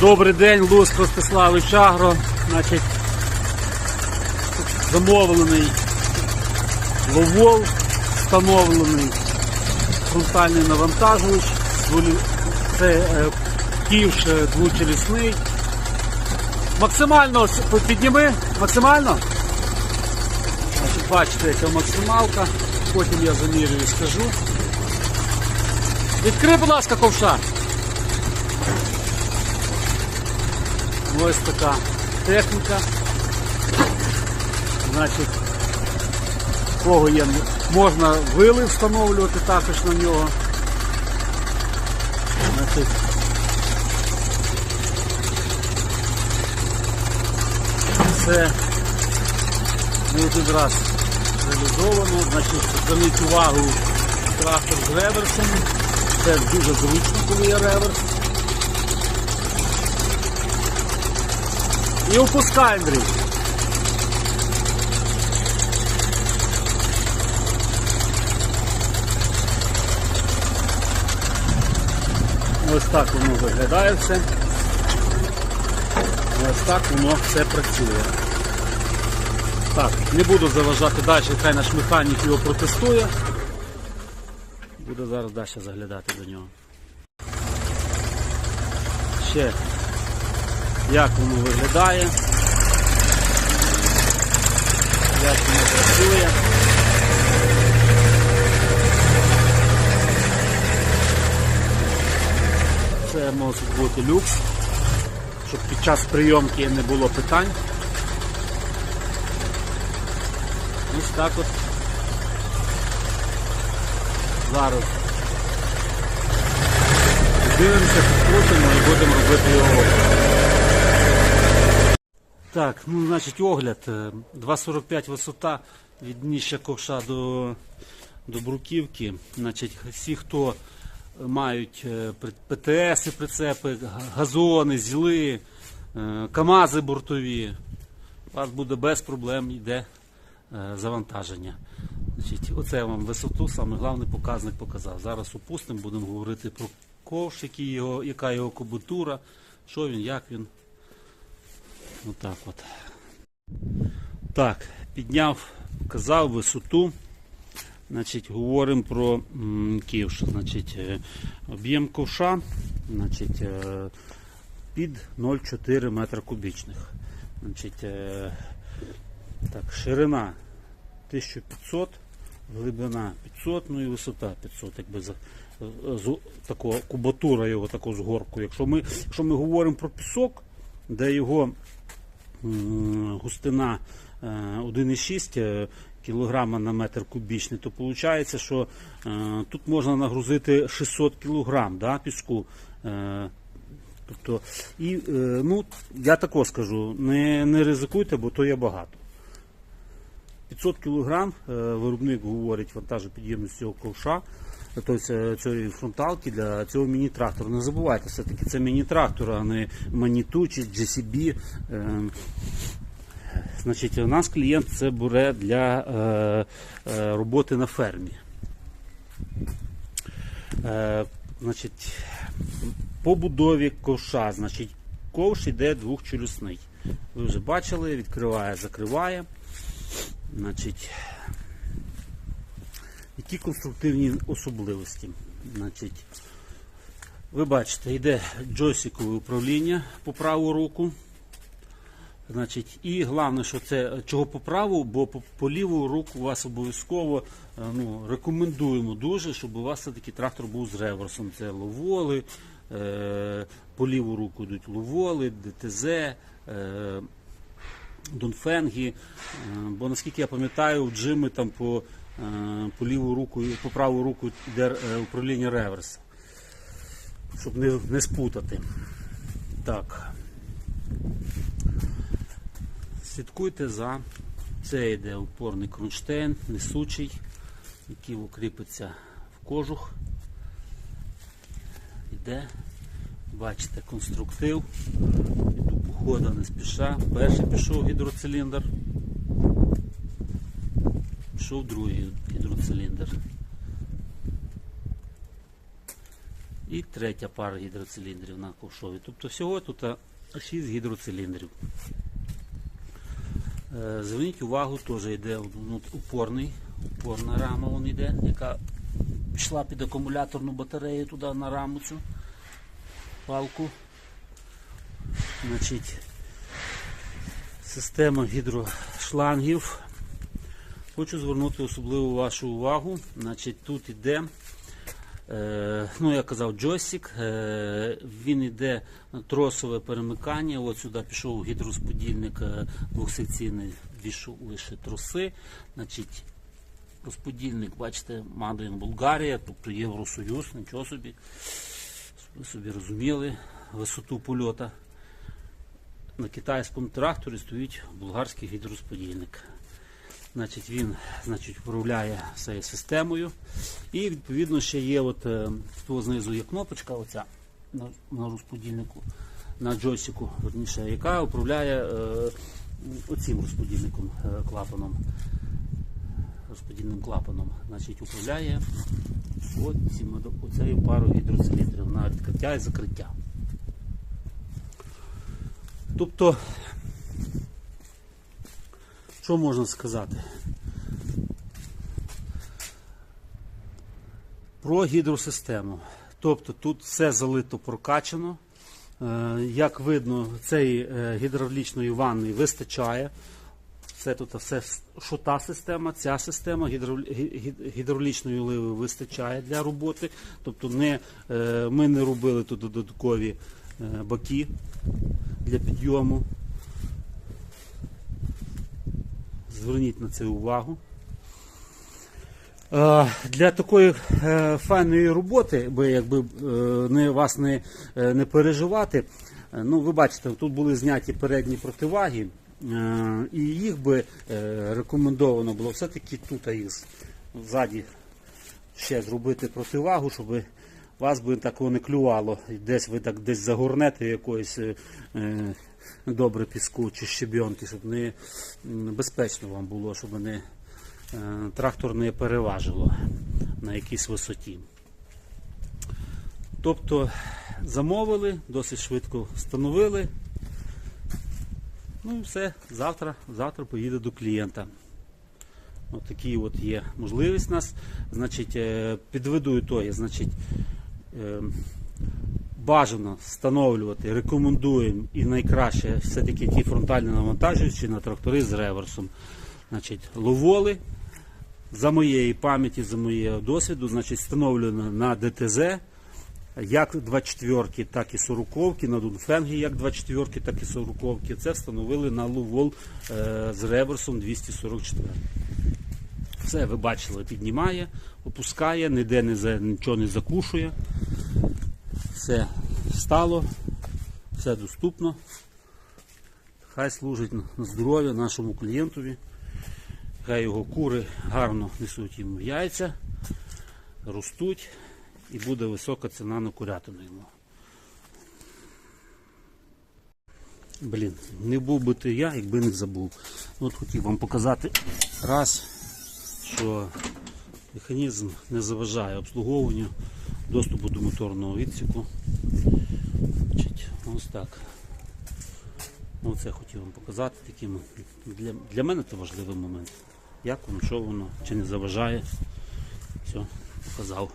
Добрий день, Луск Ростиславич Агро. Значить, замовлений ловол, встановлений фронтальний навантажувач. Це е, ківш двочелісний. Максимально підніми, максимально. Значить, бачите, яка максималка. Потім я замірюю і скажу. Відкрий, будь ласка, ковша. Ось така техніка. Значить, кого є, можна вили встановлювати також на нього. Значить, це не один раз реалізовано. Значить, зверніть увагу трактор з реверсом. Це дуже зручно, коли є реверс. І опускай, Андрій. Ось так воно виглядає все. Ось так воно все працює. Так, не буду заважати далі, хай наш механік його протестує. Буду зараз далі заглядати до нього. Ще як воно виглядає, як воно працює. Це мусить бути люкс, щоб під час прийомки не було питань. Ось так от. Зараз дивимося, підкрутимо і будемо робити його. Так, ну значить огляд. Е, 2,45 висота від дніща ковша до, до бруківки. Значить, всі, хто мають е, при- ПТСи, прицепи, газони, зіли, е, КАМАЗи бортові, у вас буде без проблем йде е, завантаження. Значить, оце я вам висоту, саме головний показник показав. Зараз опустимо, будемо говорити про ковш, який його, яка його кубатура, що він, як він. Отак от. Так, підняв, показав висоту. Значить, говоримо про ківш. Значить, е, об'єм ковша значить, е, під 0,4 метра кубічних. Значить, е, так, ширина 1500, глибина 500, ну і висота 500, якби за, з, такого, кубатура його такого з горку. Якщо ми, якщо ми говоримо про пісок, де його густина е, 1,6 кг на метр кубічний, то виходить, що е, тут можна нагрузити 600 кг да, піску. Е, Тобто, і, е, ну, я тако скажу, не, не ризикуйте, бо то є багато. 500 кг е, виробник говорить вантажопідємність цього ковша, тобто е, цієї фронталки для цього міні-трактора. Не забувайте, все-таки це міні-трактор, а не Маніту чи GCB. Е, Значить, у нас клієнт це бере для е, е, роботи на фермі. Е, значить, по будові ковша, значить, ковш йде двохчолюсний. Ви вже бачили, відкриває, закриває. Значить, які конструктивні особливості? Значить, ви бачите, йде джойстикове управління по праву руку. Значить, і головне, що це чого по праву, бо по, по ліву руку у вас обов'язково е, ну, рекомендуємо дуже, щоб у вас все-таки трактор був з реверсом. Це ловоли, е, по ліву руку йдуть ловоли, ДТЗ, е, Донфенги. Е, бо наскільки я пам'ятаю, в джими там по, по ліву руку, по праву руку йде е, управління реверс. Щоб не, не спутати. Так. Слідкуйте за це йде опорний кронштейн, несучий, який укріпиться в кожух. Йде, бачите, конструктив. Іду походу не спіша. Перший пішов гідроциліндр. Пішов другий гідроциліндр. І третя пара гідроциліндрів на ковшові. Тобто всього тут 6 гідроциліндрів. Е, Зверніть увагу, теж йде ну, упорний, упорна рама вон йде, яка пішла під акумуляторну батарею туди на раму цю палку. Значить, система гідрошлангів. Хочу звернути особливу вашу увагу. Значить, тут іде, е, ну я казав, джойстик, е, він на тросове перемикання. От сюди пішов гідророзподільник е, двохсекційний, війшов лише троси. Значить, розподільник, бачите, Мадин Болгарія, тобто Євросоюз, нічого собі. Ви собі розуміли висоту польота. На китайському тракторі стоїть болгарський гідророзподільник. Значить, він значить, управляє цією системою. І відповідно ще є от, е, тут знизу є кнопочка оця на, на розподільнику, на джойстику, верніше, яка управляє е, оцим розподільником, е, клапаном. Розподільним клапаном. Значить, управляє оцею парою гідроциліндрів на відкриття і закриття. Тобто, що можна сказати? Про гідросистему. Тобто тут все залито прокачано. Е, Як видно, цієї е, гідравлічної ванни вистачає. Це тут все шота система, ця система гідравлі- гі- гі- гідравлічної оливи вистачає для роботи. Тобто не, е, ми не робили тут додаткові баки для підйому. Зверніть на це увагу. Е, Для такої е, файної роботи, би якби е, не вас не, не переживати. Ну, ви бачите, тут були зняті передні противаги, і їх би рекомендовано було все-таки тут їх ззаді ще зробити противагу, щоб вас би такого не клювало. Десь ви так десь загорнете якоїсь е, е, добре піску чи щебінки, щоб не безпечно вам було, щоб не е, трактор не переважило на якійсь висоті. Тобто замовили, досить швидко встановили. Ну і все, завтра, завтра поїде до клієнта. От такі от є можливість у нас. Значить, е, підведу ітоги. Значить, е, бажано встановлювати, рекомендуємо і найкраще все-таки ті фронтальні навантажуючі на трактори з реверсом. Значить, ловоли за моєї пам'яті, за моєго досвіду, значить, встановлено на ДТЗ. Як 24-ки, так і 40-ки, на Дунфенгі як 24-ки, так і 40-ки. Це встановили на Лувол е, з реверсом 244. Все, ви бачили, піднімає, опускає, ніде не нічого не закушує. Все стало, все доступно. Хай служить на здоров'я нашому клієнтові. Хай його кури гарно несуть йому яйця, ростуть і буде висока ціна на курятину йому. Блін, не був би ти я, якби не забув. От хотів вам показати раз, що механізм не заважає обслуговуванню доступу до моторного відсіку. Значить, ось так. Оце хотів вам показати таким. Для, для мене це важливий момент. Як воно, що воно, чи не заважає. Все, показав.